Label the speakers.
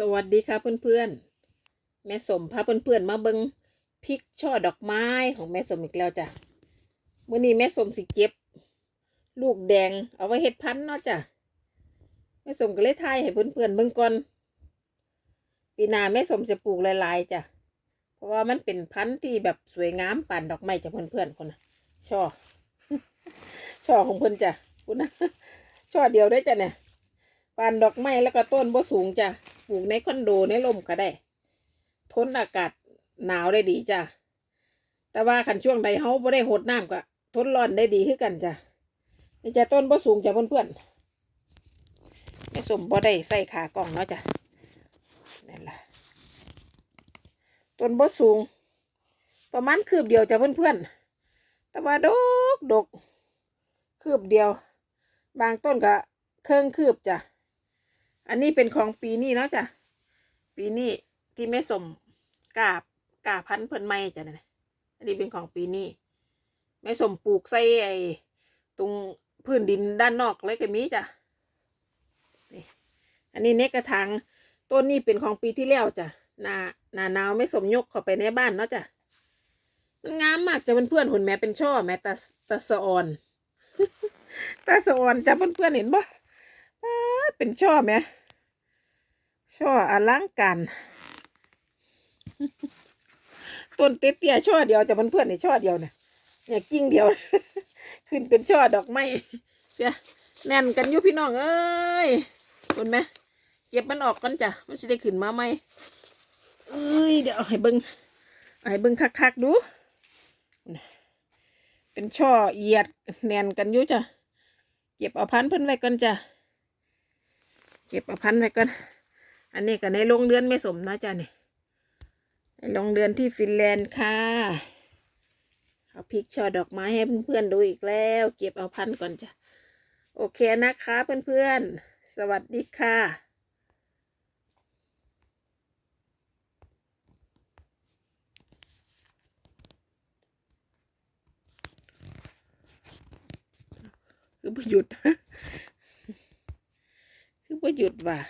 Speaker 1: สวัสดีค่ะเพื่อนๆ แม่สมพาเพื่อนๆมาเบิงพริกช่อดอกไม้ของแม่สมอีกแล้วจ้ะมื่อนี้แม่สมสิเก็บ ลูกแดงเอาไว้เฮ็ดพันธุ์เนาะจ้ะแม่สมก็เลยทายให้เพื่อนๆเบิ่งก่อนปีหน้าแม่สมจะปลูกหลายๆจ้ะเพราะว่ามันเป็นพันธุ์ที่แบบสวยงามป่านดอกไม้จ้ะเพื่อนๆคนน่ะช่อช่อของเพื่อนจ้ะคุณนะช่อเดียวได้จ้ะเนี่ยปานดอกไม้แล้วก็ต้นบ่สูงจ้ะ ปลูกในคอนโดในร่มก็ได้ ทนอากาศหนาวได้ดีจ้ะ แต่ว่าขันช่วงใดเฮาบ่ได้หดน้ำก็ทนร้อนได้ดีคือกันจ้ะนี่จะต้นบ่สูงจ้ะเพื่อนๆไม่สมบ่ได้ใส่ขากล่องเนาะจ้ะนั่นล่ะต้นบ่สูง ประมาณคืบเดียวจ้ะเพื่อนๆแต่ว่าดกดกคืบเดียว บางต้นก็เครื่องคืบจ้ะ อันนี้เป็นของปีนี้เนาะจ้ะ ปีนี้ที่ไม่สมกาบกาพันธุ์เพิ่นไม่จ้ะนะอันนี้เป็นของปีนี้ไม่สมปลูกใส่ไอ้ตรงพื้นดินด้านนอกเลยก็มีจ้ะนี่อันนี้เนกกระถางต้นนี้เป็นของปีที่แล้วจ้ะหนาหนาหนาวไม่สมยกเข้าไปในบ้านเนาะจ้ะมันงามมากจ้ะเพื่อนๆหุ่นแม่เป็นช่อแม่ตาตาสะออนตาสะออนจ้ะเพื่อนๆเห็นปะเป็นช่อไหม ช่ออลังการต้นเตี้ยๆช่อเดียวจะเพื่อนๆในช่อเดียวเนี่ยเนี่ยกิ่งเดียว ขึ้นเป็นช่อดอกไม้เดี๋ยแน่นกันอยู่พี่น้องเอ้ยเห็นไหมเก็บมันออกก่อนจ้ะมันจะได้ขึ้นมาไหมเอ้ยเดี๋ยวให้เบิ้งให้เบิ้งคักๆดู เป็นช่อเหยียดแน่นกันอยู่จ้ะเก็บเอาพันธุ์เพิ่นไว้ก่อนจ้ะเก็บเอาพันธุ์ไว้ก่อน อันนี้ก็ในโรงเรือนไม่สมนะจ้ะนี่ในโรงเรือนที่ฟินแลนด์ค่ะ เอาพริกช่อดอกไม้ให้เพื่อนๆดูอีกแล้ว เก็บเอาพันก่อนจ้ะ โอเคนะคะเพื่อนๆ สวัสดีค่ะคือประหยุดคือประหยุดว่ะ